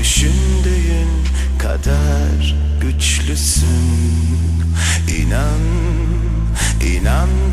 Düşündüğün kadar güçlüsün. İnan, inan.